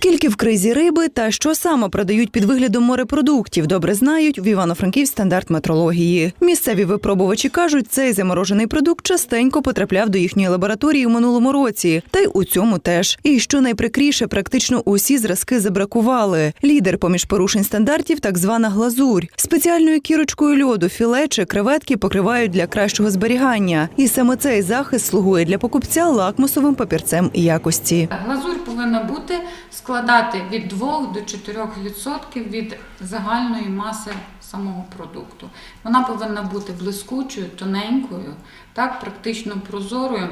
Скільки в кризі риби та що саме продають під виглядом морепродуктів, добре знають в Івано-Франківськ стандарт метрології. Місцеві випробувачі кажуть, цей заморожений продукт частенько потрапляв до їхньої лабораторії в минулому році, та й у цьому теж. І що найприкріше, практично усі зразки забракували. Лідер поміж порушень стандартів так звана глазурь. Спеціальною кірочкою льоду філе чи креветки покривають для кращого зберігання. І саме цей захист слугує для покупця лакмусовим папірцем якості. Глазурь повинна бути складати від 2 до 4% від загальної маси самого продукту. Вона повинна бути блискучою, тоненькою, так, практично прозорою.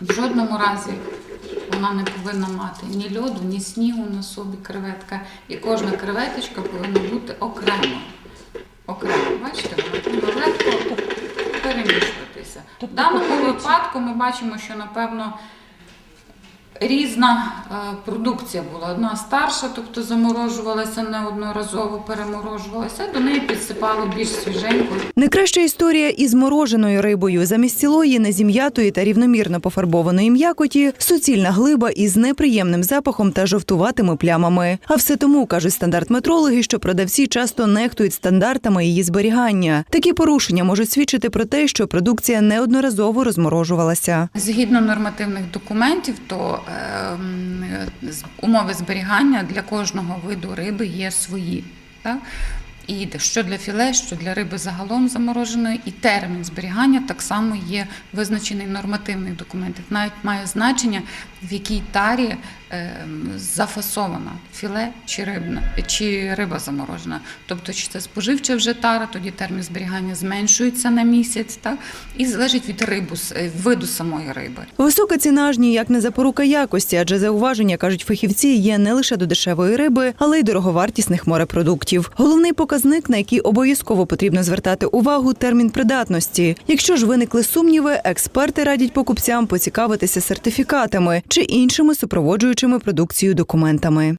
В жодному разі вона не повинна мати ні льоду, ні снігу на собі креветка. І кожна креветочка повинна бути окремо. Окремо, бачите, вона повинна легко перемішуватися. В даному випадку ми бачимо, що напевно різна е, продукція була. Одна старша, тобто заморожувалася неодноразово, переморожувалася, до неї підсипали більш свіженьку. Найкраща історія із мороженою рибою замість цілої, незім'ятої та рівномірно пофарбованої м'якоті суцільна глиба із неприємним запахом та жовтуватими плямами. А все тому кажуть стандарт-метрологи, що продавці часто нехтують стандартами її зберігання. Такі порушення можуть свідчити про те, що продукція неодноразово розморожувалася. Згідно нормативних документів, то умови зберігання для кожного виду риби є свої. Так? І що для філе, що для риби загалом замороженої, і термін зберігання так само є визначений в нормативних. Навіть має значення, в якій тарі ем, зафасована філе чи рибна, чи риба заморожена. Тобто, чи це споживча вже тара, тоді термін зберігання зменшується на місяць, так? і залежить від рибу, е, виду самої риби. Висока ціна ж ніяк не запорука якості, адже зауваження кажуть фахівці є не лише до дешевої риби, але й дороговартісних морепродуктів. Головний показник, на який обов'язково потрібно звертати увагу, термін придатності. Якщо ж виникли сумніви, експерти радять покупцям поцікавитися сертифікатами чи іншими супроводжуючими продукцію документами.